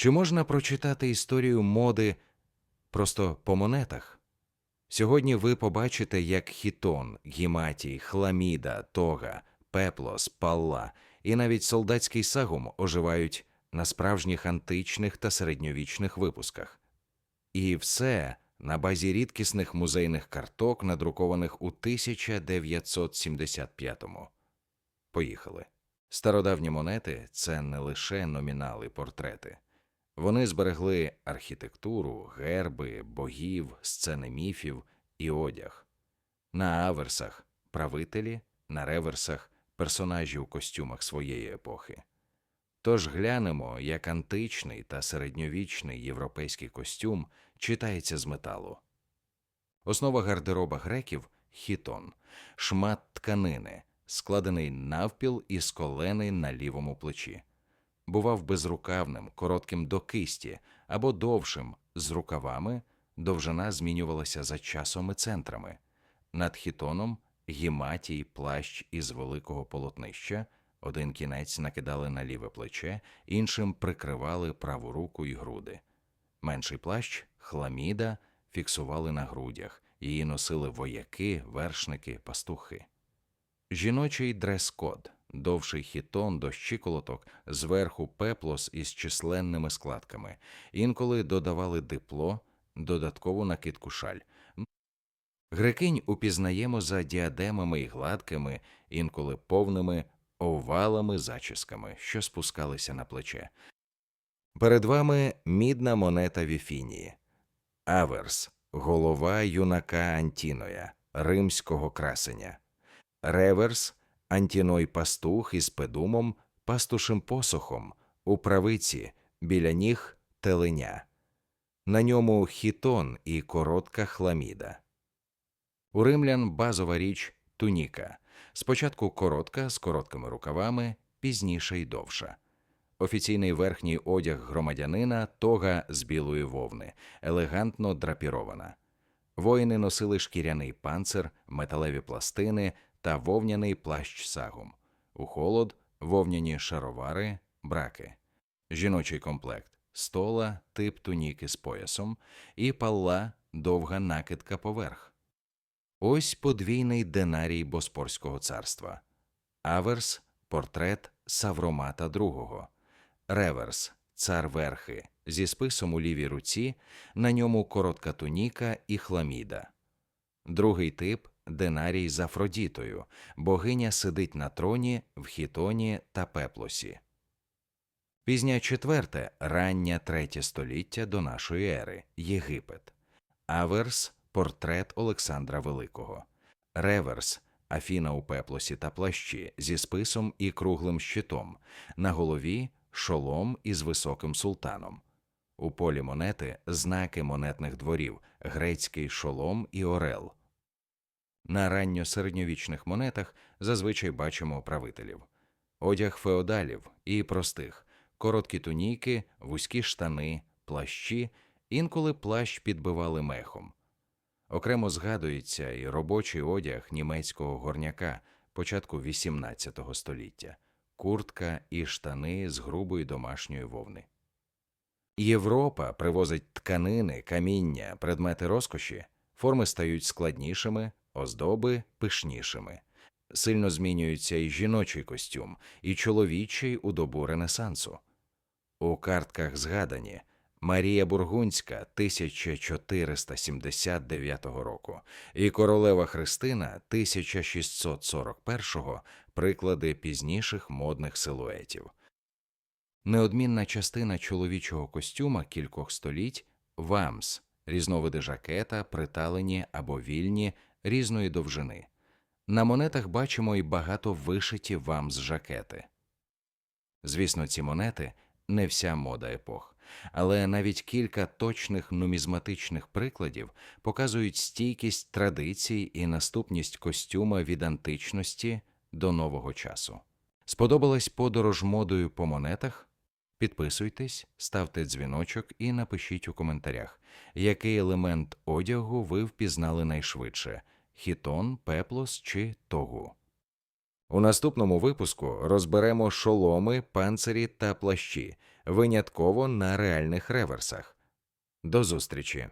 Чи можна прочитати історію моди просто по монетах? Сьогодні ви побачите, як хітон, гіматій, хламіда, тога, пеплос, палла і навіть солдатський сагум оживають на справжніх античних та середньовічних випусках. І все на базі рідкісних музейних карток, надрукованих у 1975-му. Поїхали. Стародавні монети це не лише номінали портрети. Вони зберегли архітектуру, герби, богів, сцени міфів і одяг. На аверсах правителі, на реверсах персонажі у костюмах своєї епохи. Тож глянемо, як античний та середньовічний європейський костюм читається з металу. Основа гардероба греків хітон, шмат тканини, складений навпіл і сколений на лівому плечі. Бував безрукавним, коротким до кисті або довшим з рукавами, довжина змінювалася за часом і центрами. Над хітоном гіматій плащ із великого полотнища, один кінець накидали на ліве плече, іншим прикривали праву руку і груди. Менший плащ, хламіда, фіксували на грудях, її носили вояки, вершники, пастухи. Жіночий дрес-код, довший хітон до щиколоток, зверху пеплос із численними складками, інколи додавали дипло, додаткову накидку шаль. Грекинь упізнаємо за діадемами і гладкими, інколи повними овалами зачісками, що спускалися на плече. Перед вами мідна монета Віфінії. Аверс голова юнака Антіноя, римського красеня. Реверс Антіной пастух із педумом, пастушим посохом, у правиці, біля ніг теленя. На ньому хітон і коротка хламіда. У римлян базова річ туніка. Спочатку коротка з короткими рукавами, пізніше й довша. Офіційний верхній одяг громадянина тога з білої вовни, елегантно драпірована. Воїни носили шкіряний панцир, металеві пластини та вовняний плащ сагум. У холод вовняні шаровари, браки. Жіночий комплект стола, тип туніки з поясом і палла довга накидка поверх. Ось подвійний динарій Боспорського царства. Аверс портрет Савромата II. Реверс цар верхи зі списом у лівій руці, на ньому коротка туніка і хламіда. Другий тип динарій з Афродітою. Богиня сидить на троні в хітоні та пеплосі. Пізня четверте, раннє третє століття до нашої ери Єгипет. Аверс портрет Олександра Великого. Реверс Афіна у пеплосі та плащі зі списом і круглим щитом. На голові шолом із високим султаном. У полі монети знаки монетних дворів, грецький шолом і орел. На ранньосередньовічних монетах зазвичай бачимо правителів, одяг феодалів і простих, короткі туніки, вузькі штани, плащі, інколи плащ підбивали мехом. Окремо згадується і робочий одяг німецького горняка початку XVIII століття, куртка і штани з грубої домашньої вовни. Європа привозить тканини, каміння, предмети розкоші, форми стають складнішими, оздоби пишнішими. Сильно змінюється і жіночий костюм, і чоловічий у добу Ренесансу. У картках згадані Марія Бургунська 1479 року і королева Христина 1641 приклади пізніших модних силуетів. Неодмінна частина чоловічого костюма кількох століть вамс, різновиди жакета, приталені або вільні різної довжини. На монетах бачимо і багато вишиті вамс жакети. Звісно, ці монети не вся мода епох, але навіть кілька точних нумізматичних прикладів показують стійкість традицій і наступність костюма від античності до нового часу. Сподобалась подорож модою по монетах? Підписуйтесь, ставте дзвіночок і напишіть у коментарях, який елемент одягу ви впізнали найшвидше хітон, пеплос чи тогу. У наступному випуску розберемо шоломи, панцирі та плащі, винятково на реальних реверсах. До зустрічі!